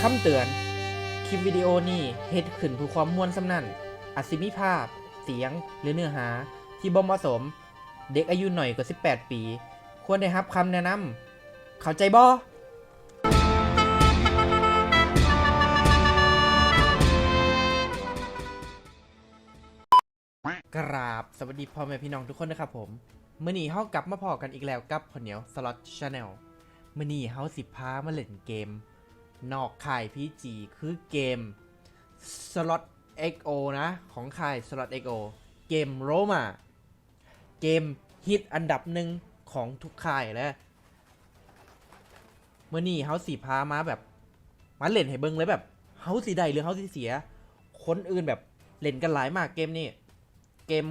คำเตือน คลิปวิดีโอนี้เฮ็ดขึ้นเพื่อความม่วนสำนั่นอาจสิมีภาพ เสียง หรือเนื้อหาที่บ่เหมาะสม เด็กอายุหน่อยกว่า 18 ปี ควรได้รับคำแนะนำเข้าใจบ่กราบสวัสดีพ่อแม่พี่น้องทุกคนนะครับผมมื้อนี้เฮากลับมาพอกันอีกแล้วกับข้าวเหนียวสล็อตชาแนลมื้อนี้เฮาสิพามาเล่นเกม นอกค่ายพีจีคือเกม Slot XO นะ ของค่าย Slot XO เกมโรมาเกมฮิตอันดับหนึ่งของทุกค่ายแล้วเมื่อนี้เฮาสีพามาแบบมาเล่นให้เบิ่งเลยแบบเฮาสีได้หรือเฮาสีเสีย คนอื่นแบบเล่นกันหลายมากเกมนี้เกม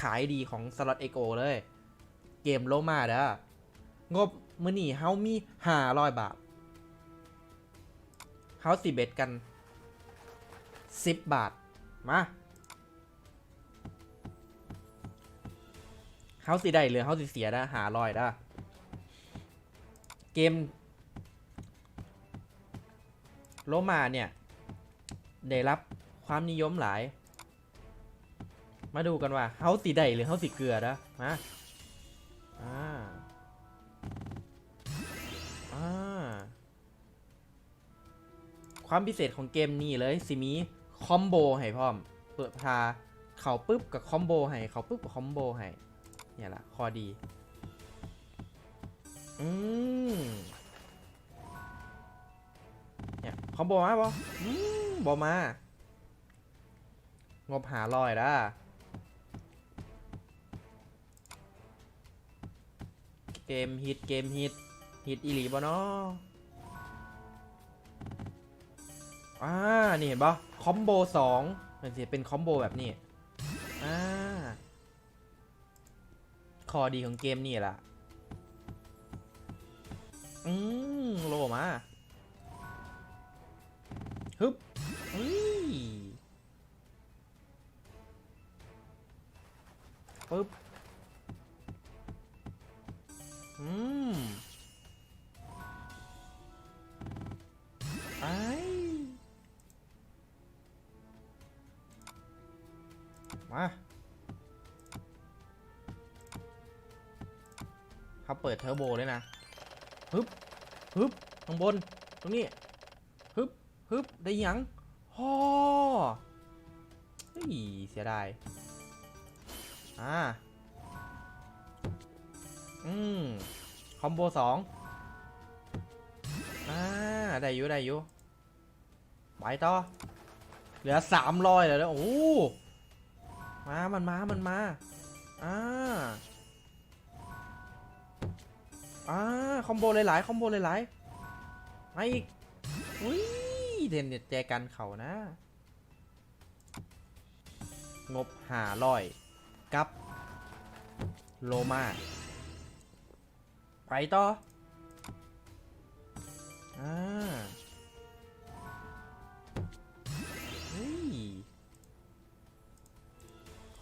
ขายดีของ Slot XO เลย เกมโรมาเด้องบมื่อนี้เฮามี500บาท เฮาสิเบ็ดกันสิบบาท มาเฮาสิได้หรือเฮาสิเสียนะหาลอยนะเกม โลมาเนี่ย ได้รับความนิยมหลาย มาดูกันว่าเฮาสิได้หรือเฮาสิเกลือนะมาอ่า ความพิเศษของเกมนี้เลยสิมีคอมโบให้พร้อม เปิดพาเขาปุ๊บกับคอมโบให้เขาปุ๊บกับคอมโบให้เนี่ยละข้อดี อืมเนี่ยคอมโบมาบอืมบอมางบหาลอยด้าเกมฮิตเกมฮิตฮิตอีหลีบ่เนาะ อ่า นี่เห็นปะคอมโบสองมันจะเป็นคอมโบแบบนี้ อ่า คอดีของเกมนี่แหละอืมโลมา ฮึบอุ้ยปึ๊บ อืม มาเขาเปิดเทอร์โบเลยนะฮึบฮึบข้างบน ตรงนี้ฮึบฮึบได้ยังฮอเฮ้ยเสียดาย อ่า อืม คอมโบสองอ่า ได้อยู่ ได้อยู่ ไปต่อ เหลือสามร้อยแล้ว โอ้ มามันมา มันมา อ่า อ่า คอมโบหลายๆ คอมโบหลายๆมาอีกอุ้ยเด่นแจกันเขานะ งบหาลอย กับ โลมาไปต่อ อ่า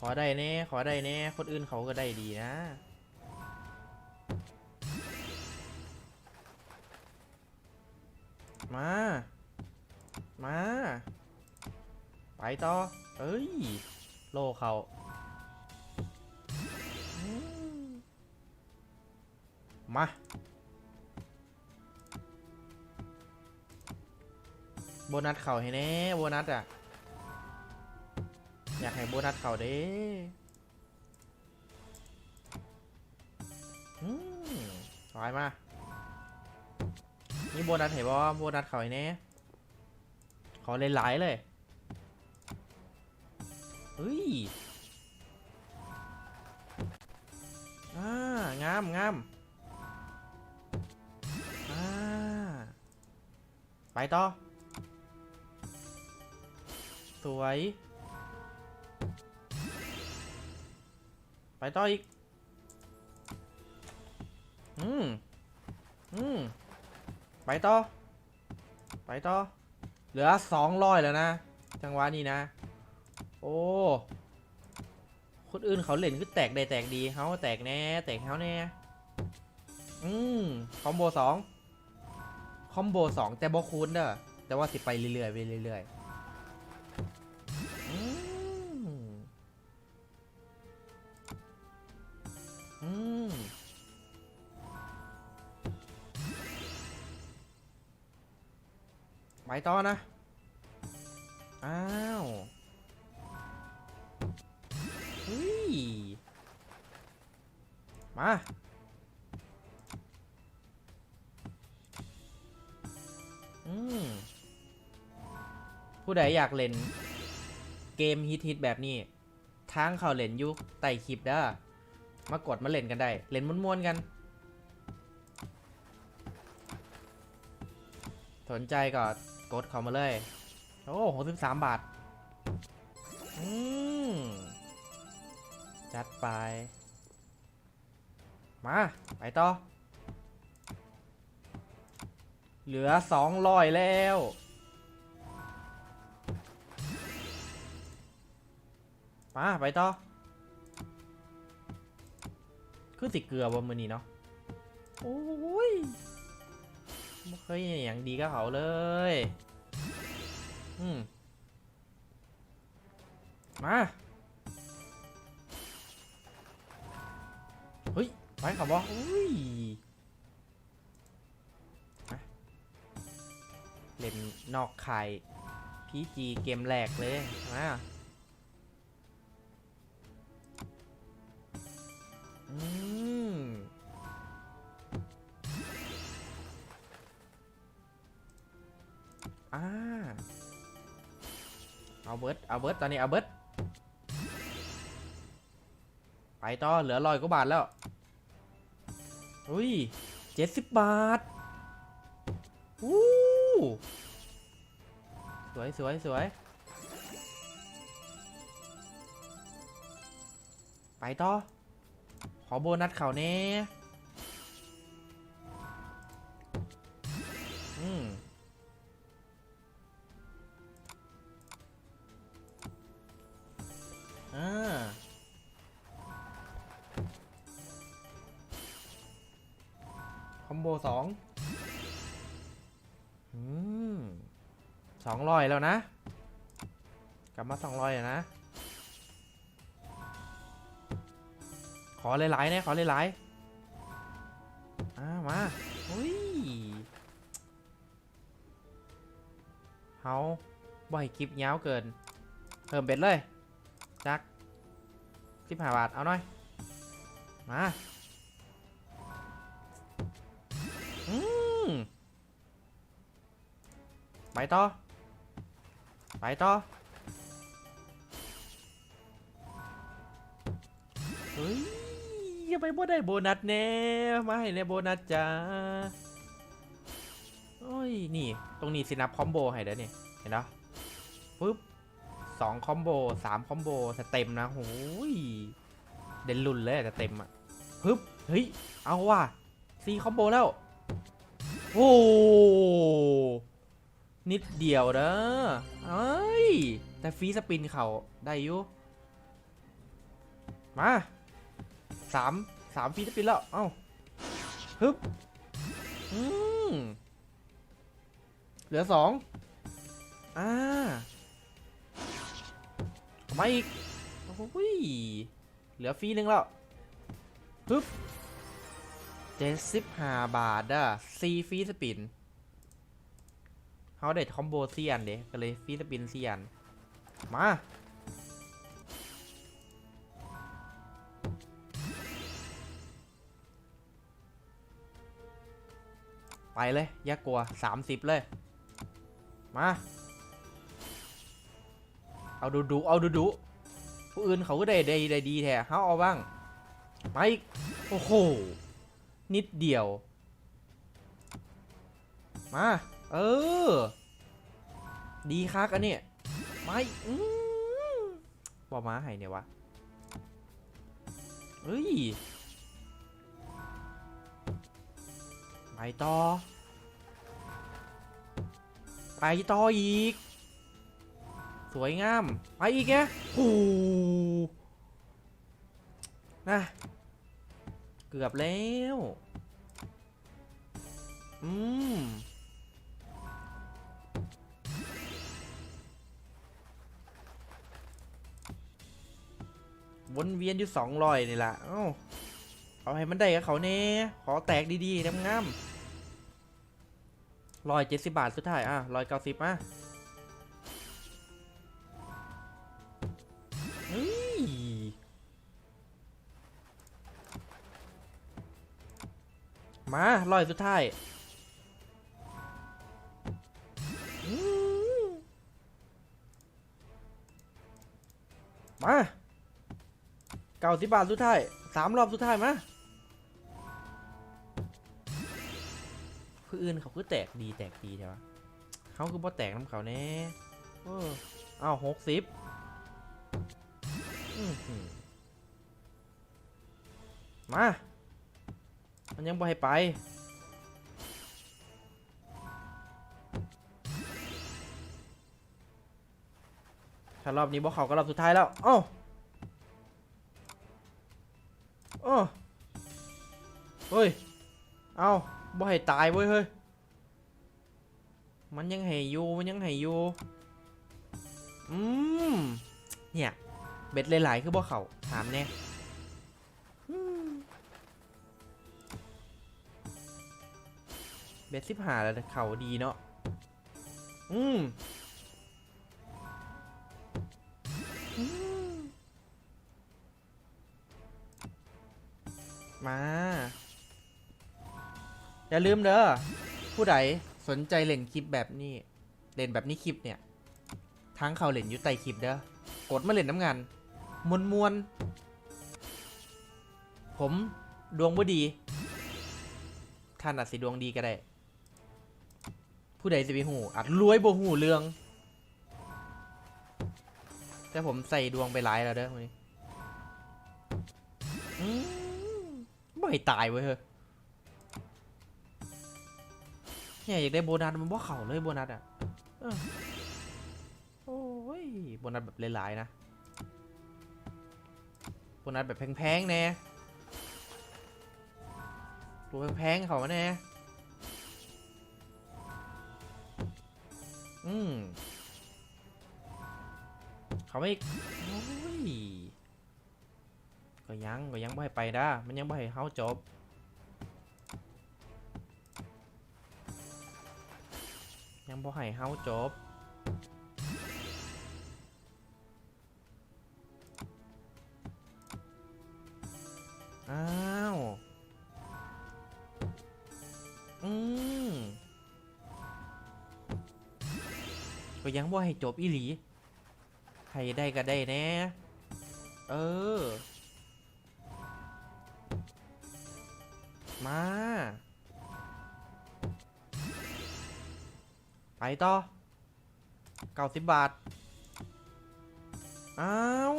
อได้แน่ขอได้แน่คนอื่นเขาก็ได้ดีนะ มา มา ไปต่อ เอ้ย โลเขามมาโบนัสเข่าให้แน่ โบนัสอะ อยากให้โบนัสเขาเด้อืมถอยมา นี่โบนัสเห็นบ่โบนัสเขาไอ้เน่ขอเลยหลายเลยเฮ้ย อ่า งามงามอ่า ไปต่อ สวย ไปต่ออีก อืม อืม ไปต่อ ไปต่อ เหลือสองร้อยแล้วนะ จังหวะนี้นะ โอ้ คนอื่นเขาเล่นคือแตกได้แตกดีเฮาแตกแน่ แตกเฮาแน่ อืม คอมโบสองคอมโบสองแต่บอคูณเด้อ แต่ว่าสิไปเรื่อยๆไปเรื่อยๆ อืมไปต่อนะ อ้าวเฮ้ย มา อืม ผู้ใดอยากเล่น เกมฮิตๆแบบนี้ทางเขาเล่นยุคไต่คลิปเด้อ มากดมาเล่นกันได้ เล่นม้วนๆกัน สนใจก็กดเข้ามาเลย โอ้หกสิบสามบาท อืม จัดไป มา ไปต่อ เหลือสองร้อยแล้วมาไปต่อ คือติเกลือบนมือนี้เนาะโอ้ยไม่เคยเห็นอย่างดีกับเขาเลย อืมมาเฮ้ยไปขับวะอุ้ยมาเล่นนอกไข่พีจีเกมแรกเลยมา อืมอ่าเอาเบิร์ดเอาเบิร์ดตอนนี้เอาเบิร์ดไปต่อเหลือร้อยกว่าบาทแล้ว อุ้ยเจ็ดสิบบาทอู้สวยสวยสวยไปต่อ ขอโบนัสเขาแน่อืมอ่าคอมโบสองอืมสองร้อยแล้วนะ กลับมาสองร้อยนะ อหลายๆนะขอหลายๆอ่ามาอุ้ยเฮาบ่อยคลิปยาวเกิน เพิ่มเบ็ดเลยจักสิบห้าบาท เอาหน่อย มาอืมไปต่อ ไปต่อ เฮ้ย ยังไปบ่ได้โบนัสแน่มาให้ในโบนัสจ้าโอ้ยนี่ ตรงนี้สินับคอมโบให้เด้อนี่เห็นเนาะปึ๊บสองคอมโบสามคอมโบสเต็มนะโอ้ยเด่นลุนเลยแต่เต็มอะปึ๊บเฮ้ยเอาว่ะสี่คอมโบแล้วโอ้นิดเดียวเด้อเอ้ยแต่ฟีสปินเขาได้อยู่มา สามสามฟรีสปินแล้ว เอ้าฮึบอืมเหลือสองอ่ามาอีก โอ้ย เหลือฟรีหนึ่งแล้วฮึบเจ็ดสิบห้าบาทอะซีฟรีสปินเขาเด็ดคอมโบเซียนเด็ก็เลยฟรีสปินเซียน มา ไปเลยย่ากลัว 30 เลย มา เอาดูดูเอาดูดูผู้อื่นเขาก็ได้ได้ได้ดีแท้เขาเอาบ้างไปอีกโอ้โห นิดเดียว มา เออ ดีคักอันนี้ไม่อืมบอกมาให้เนี่ยวะเฮ้ย ไปต่อ ไปต่ออีก สวยงาม ไปอีกแกโอ้นะเกือบแล้ว อืมวนเวียนอยู่สองรอยนี่แหละเอ้าเอาให้มันได้กับเขาเน่ขอแตกดีๆน้ำงาม ร้อยเจ็ดสิบบาทสุดท้ายอะร้อยเก้าสิบอะมาร้อยสุดท้ายมมาเก้าสิบบาทสุดท้ายสามรอบสุดท้ายมา อื่นเขาคือแตกดีแตกดีใช่ปะเขาคือบ่แตกน้ำเขาแน่เออเอาหกสิบมา มันยังบ่ให้ไป ถ้ารอบนี้บ่เขาก็รอบสุดท้ายแล้ว เอ้าเอ้าเฮ้ย เอ้า บ่ให้ตายเว้ยเฮ้ย มันยังให้อยู่ มันยังให้อยู่ อืม เนี่ย เบ็ดหลายๆคือบ่เขาถามแน่เบ็ดสิบหาแล้วแต่เขาดีเนาะ อืมมา อย่าลืมเด้อผู้ใดสนใจเล่นคลิปแบบนี้ เล่นแบบนี้คลิปเนี่ยทั้งเขาเล่นอยู่ใต้คลิปเด้อกดมาเล่นน้ำงานมวนมวนผมดวงบ่ดี ท่านอาจสิดวงดีก็ได้ ผู้ใดสิไปหูอาจรวยบ่หูเรื่อง แต่ผมใส่ดวงไปหลายแล้วเด้อวันนี้ไม่ตายเว้ยเฮ้ เนี่ยอยากได้โบนัสมันบ่เข่าเลยโบนัสอะโอ้ยโบนัสแบบหลายๆนะโบนัสแบบแพงๆแน่ตัวแพงๆเขามาแน่อืมเขาไม่โอ้ยก็ยังก็ยังไม่ให้ไปนะมันยังไม่ให้เฮาจบ บ่ให้เฮาจบ อ้าว อืมก็ยังบ่ให้จบอีหลี ใครได้ก็ได้แน่ เออ มา ต่อเก้าสิบบาท อ้าว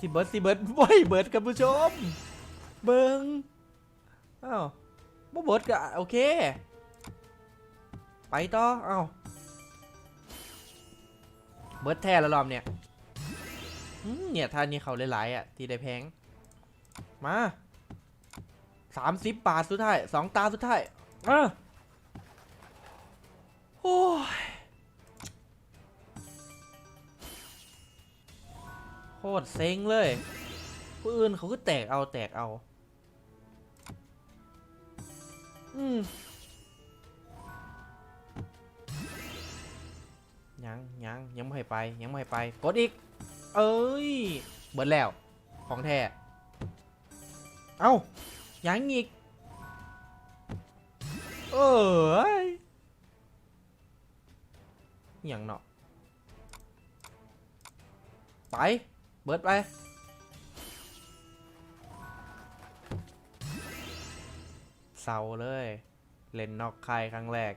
สิเบิร์ดสิเบิร์ดบ่อยเบิร์ดกับผู้ชม เบิงอ้าวบ่เบิร์ดก็โอเค ไปต่ออ้าวเบิร์ดแท้แล้วรอบเนี่ยเนี่ยท่านี้เขาหลายๆอะ ที่ได้แพง มาสามสิบบาทสุดท้ายสองตาสุดท้ายอะ โอ้ยโคตรเซ็งเลยผู้อื่นเขาก็แตกเอาแตกเอา อืมยังยังยังไม่ให้ไปยังไม่ให้ไป กดอีก เอ้ย เบิดแล้ว ของแท้ เอ้ายังอีก เอ้ย อย่างเนาะไป เบิดไป เศร้าเลย เล่นนอกค่ายครั้งแรก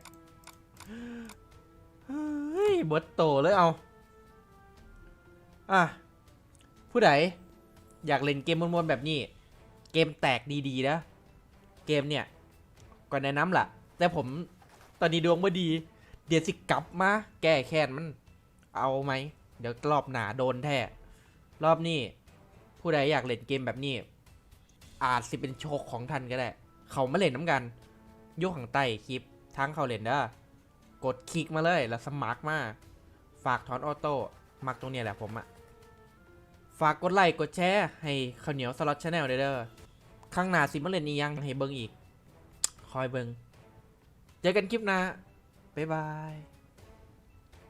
เฮ้ย เบิดโตเลยเอา อะ ผู้ใดอยากเล่นเกมมวนๆแบบนี้ เกมแตกดีๆนะ เกมเนี่ย ก็แนะนำล่ะ แต่ผมตอนนี้ดวงไม่ดี เดี๋ยวสิกลับมา แก้แค้นมัน เอาไหม เดี๋ยวรอบหนาโดนแท้ รอบนี้ ผู้ใดอยากเล่นเกมแบบนี้ อาจสิเป็นโชคของท่านก็ได้ เขามาเล่นน้ำกัน ยกข้างใต้คลิปทั้งเขาเล่นเด้อกดคลิกมาเลยแล้วสมัครมา ฝากถอนออโต้มักตรงนี้แหละผมอะฝากกดไลค์กดแชร์ให้ข้าวเหนียวสล็อตชาแนลเด้อข้างหน้าสิมาเล่นอียังให้เบิ่งอีก คอยเบิ่งเจอกันคลิปหน้า บ๊ายบาย